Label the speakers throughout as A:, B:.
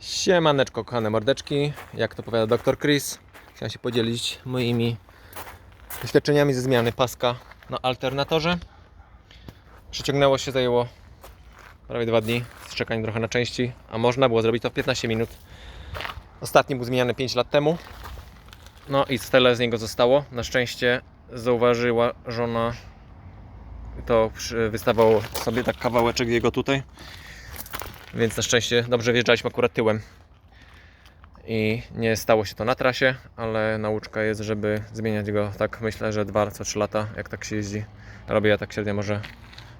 A: Siemaneczko, kochane mordeczki. Jak to powiada dr Chris, chciałem się podzielić moimi doświadczeniami ze zmiany paska na alternatorze. Przyciągnęło się, zajęło prawie dwa dni z czekań trochę na części, a można było zrobić to w 15 minut. Ostatni był zmieniany 5 lat temu. No i tyle z niego zostało. Na szczęście zauważyła żona, to wystawał sobie tak kawałeczek jego tutaj. Więc na szczęście dobrze wjeżdżaliśmy akurat tyłem. I nie stało się to na trasie, ale nauczka jest, żeby zmieniać go tak myślę, że 2 co 3 lata, jak tak się jeździ. Robię ja tak średnio może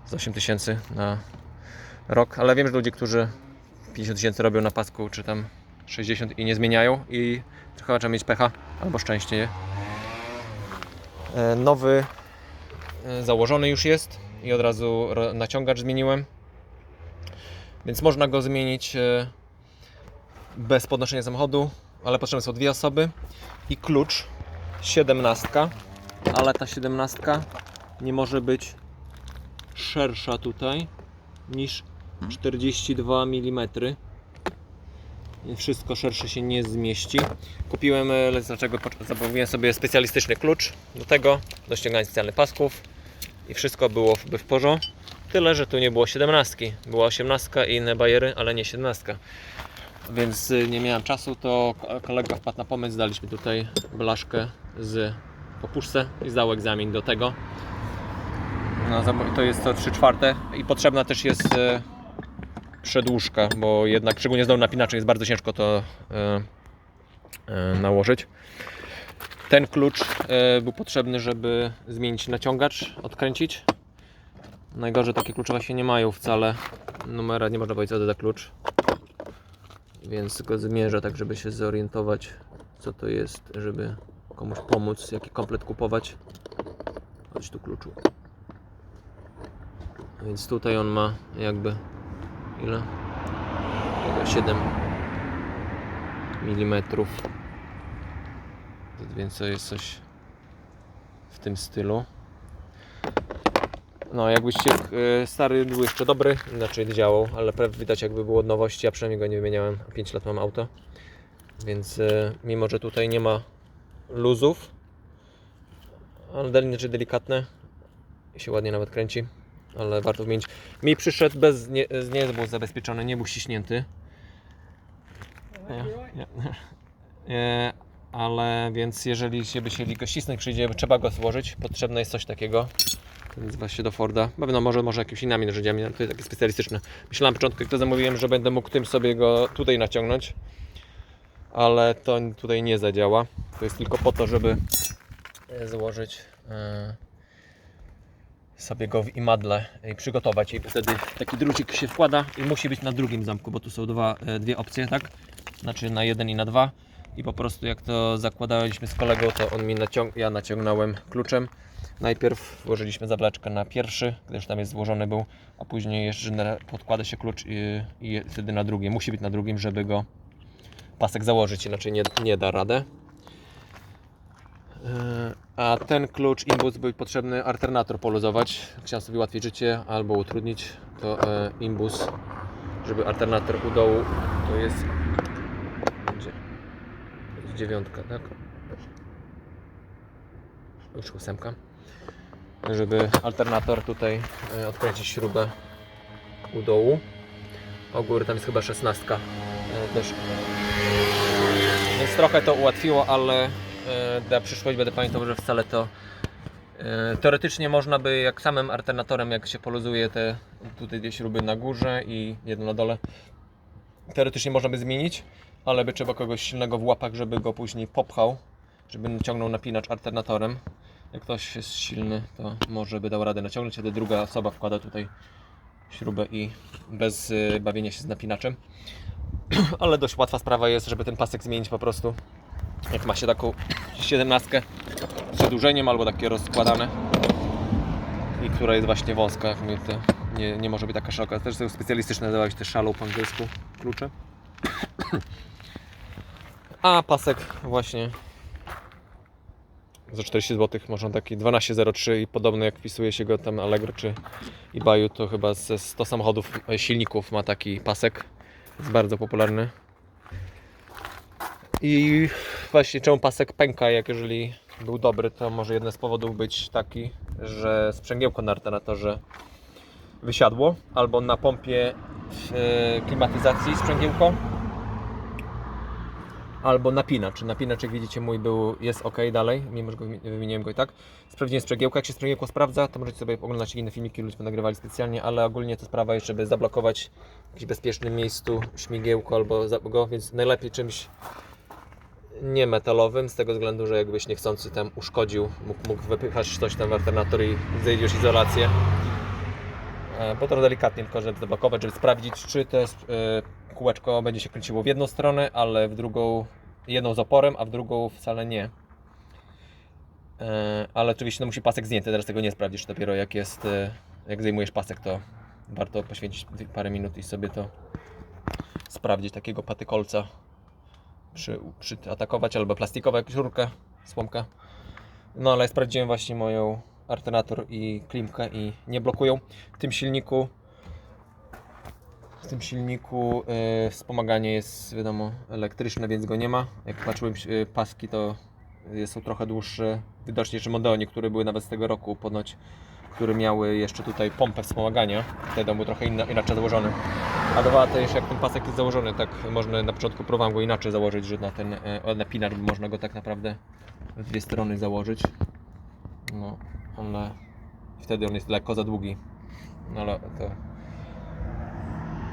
A: z 8 tysięcy na rok, ale wiem, że ludzie, którzy 50 tysięcy robią na pasku, czy tam 60 i nie zmieniają i chyba trzeba mieć pecha albo szczęście. nie? E, Nowy e, założony już jest i od razu naciągacz zmieniłem. Więc można go zmienić e, bez podnoszenia samochodu, ale potrzebne są dwie osoby i klucz 17, ale ta 17 nie może być szersza tutaj niż 42 mm. Wszystko szersze się nie zmieści. Kupiłem, e, dlaczego zamówiłem sobie specjalistyczny klucz do tego, do ściągania specjalnych pasków i wszystko byłoby w porządku. Tyle, że tu nie było 17, była 18 i inne bajery, ale nie 17. Więc y, nie miałem czasu, to ko- kolega wpadł na pomysł, daliśmy tutaj blaszkę z popuszce i zdał egzamin do tego. No, to jest to 3 czwarte i potrzebna też jest e, przedłużka, bo jednak szczególnie z napinaczem jest bardzo ciężko to e, nałożyć. Ten klucz był potrzebny, żeby zmienić naciągacz, odkręcić. Najgorzej takie klucze właśnie nie mają wcale numera, nie można powiedzieć co to za klucz. Więc go zmierzę tak, żeby się zorientować co to jest, żeby komuś pomóc, jaki komplet kupować. Chodź tu kluczu. Więc tutaj on ma jakby ile? Chyba 7 mm. Więc to jest coś w tym stylu. No, jakbyście e, stary był jeszcze dobry, inaczej działał, ale prawie widać jakby był od nowości, ja przynajmniej go nie wymieniałem, 5 lat mam auto. Więc e, mimo, że tutaj nie ma luzów, ale deliny delikatne i się ładnie nawet kręci, ale warto wymienić. Mi przyszedł bez, nie, z- nie był zabezpieczony, nie był ściśnięty. Nie, nie. Ale więc jeżeli się by chcieli go ścisnąć, przyjdzie, trzeba go złożyć, potrzebne jest coś takiego. Nazywa się do Forda. Pewno może, może jakimiś innymi narzędziami, to jest takie specjalistyczne. Myślałem na początku, jak to zamówiłem, że będę mógł tym sobie go tutaj naciągnąć, ale to tutaj nie zadziała. To jest tylko po to, żeby e, złożyć e, sobie go w imadle i przygotować. I wtedy taki drucik się wkłada i musi być na drugim zamku, bo tu są dwa, e, dwie opcje, tak? Znaczy na jeden i na dwa. I po prostu jak to zakładaliśmy z kolegą, to on mi naciąg ja naciągnąłem kluczem. Najpierw włożyliśmy zawleczkę na pierwszy, gdyż tam jest złożony był, a później jeszcze podkłada się klucz i, i wtedy na drugie. Musi być na drugim, żeby go pasek założyć, inaczej nie, nie da radę. E, A ten klucz imbus był potrzebny alternator poluzować. Chciałem sobie ułatwić życie albo utrudnić, to e, imbus, żeby alternator u dołu to jest gdzie? Jest dziewiątka, tak? Już ósemka. Żeby alternator tutaj e, odkręcić śrubę u dołu. O góry tam jest chyba szesnastka e, też. Więc trochę to ułatwiło, ale e, na przyszłość będę pamiętał, że wcale to e, teoretycznie można by jak samym alternatorem, jak się poluzuje te tutaj dwie śruby na górze i jedno na dole, teoretycznie można by zmienić, ale by trzeba kogoś silnego w łapach, żeby go później popchał, żeby naciągnął napinacz alternatorem. Jak ktoś jest silny, to może by dał radę naciągnąć, wtedy druga osoba wkłada tutaj śrubę i bez y, bawienia się z napinaczem. Ale dość łatwa sprawa jest, żeby ten pasek zmienić po prostu. Jak ma się taką 17 z przedłużeniem albo takie rozkładane i która jest właśnie wąska, jak mówię, nie, nie może być taka szeroka. Też są specjalistyczne, nazywają się te shallow po angielsku klucze. A pasek właśnie za 40 zł można taki 1203 i podobny jak wpisuje się go tam Allegro czy eBayu to chyba ze 100 samochodów e, silników ma taki pasek. Jest bardzo popularny. I właśnie czemu pasek pęka, jak jeżeli był dobry, to może jeden z powodów być taki, że sprzęgiełko na alternatorze wysiadło, albo na pompie e, klimatyzacji sprzęgiełko, albo napinacz. Napinacz, jak widzicie, mój był, jest ok dalej, mimo że go wymi- wymieniłem go i tak. Sprawdziłem sprzęgiełko, jak się sprzęgiełko sprawdza, to możecie sobie oglądać inne filmiki, ludzie nagrywali specjalnie, ale ogólnie to sprawa jest, żeby zablokować w jakimś bezpiecznym miejscu śmigiełko albo go, więc najlepiej czymś nie metalowym, z tego względu, że jakbyś niechcący tam uszkodził, mógł, mógł wypychać coś tam w alternator i zejdziesz izolację. E, Bo to delikatnie tylko, żeby zablokować, żeby sprawdzić, czy to jest, kółeczko będzie się kręciło w jedną stronę, ale w drugą, jedną z oporem, a w drugą wcale nie. E, Ale oczywiście no, musi pasek zdjęty, teraz tego nie sprawdzisz, dopiero jak jest, e, jak zdejmujesz pasek, to warto poświęcić parę minut i sobie to sprawdzić, takiego patykolca przy, przyatakować, albo plastikową rurkę, słomkę. No ale sprawdziłem właśnie moją alternator i klimkę i nie blokują. W tym silniku w tym silniku e, wspomaganie jest wiadomo elektryczne, więc go nie ma. Jak patrzyłem e, paski to są trochę dłuższe, widocznie, że Mondeoni, które były nawet z tego roku ponoć, które miały jeszcze tutaj pompę wspomagania. Wtedy był trochę inna, inaczej założony. A dwa jeszcze jak ten pasek jest założony, tak można na początku próbowałem go inaczej założyć, że na ten e, napinacz można go tak naprawdę w dwie strony założyć. No, ale wtedy on jest lekko za długi. No ale to.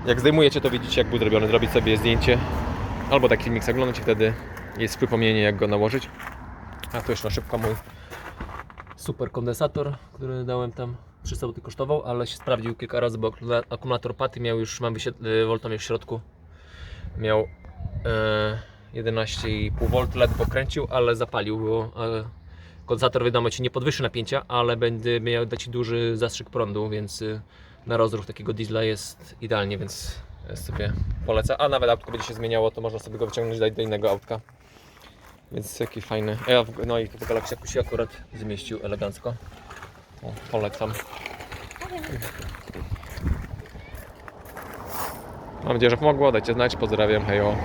A: Jak zdejmujecie, to widzicie jak był zrobiony. Zrobić sobie zdjęcie albo taki filmik zaglądać i wtedy jest przypomnienie jak go nałożyć. A tu jeszcze na szybko mój super kondensator, który dałem tam 300 zł kosztował, ale się sprawdził kilka razy, bo akumulator paty miał już, mam voltomierz w środku, miał e, 11,5 V, ledwo kręcił, ale zapalił, bo e, kondensator wiadomo Ci nie podwyższy napięcia, ale będzie miał dać Ci duży zastrzyk prądu, więc y, na rozruch takiego diesla jest idealnie, więc sobie polecam. A nawet autko będzie się zmieniało, to można sobie go wyciągnąć dać do innego autka. Więc jaki fajny. No i w Galaxy się akurat zmieścił elegancko. O, polecam. Mam nadzieję, że pomogło. Dajcie znać. Pozdrawiam. Hejo.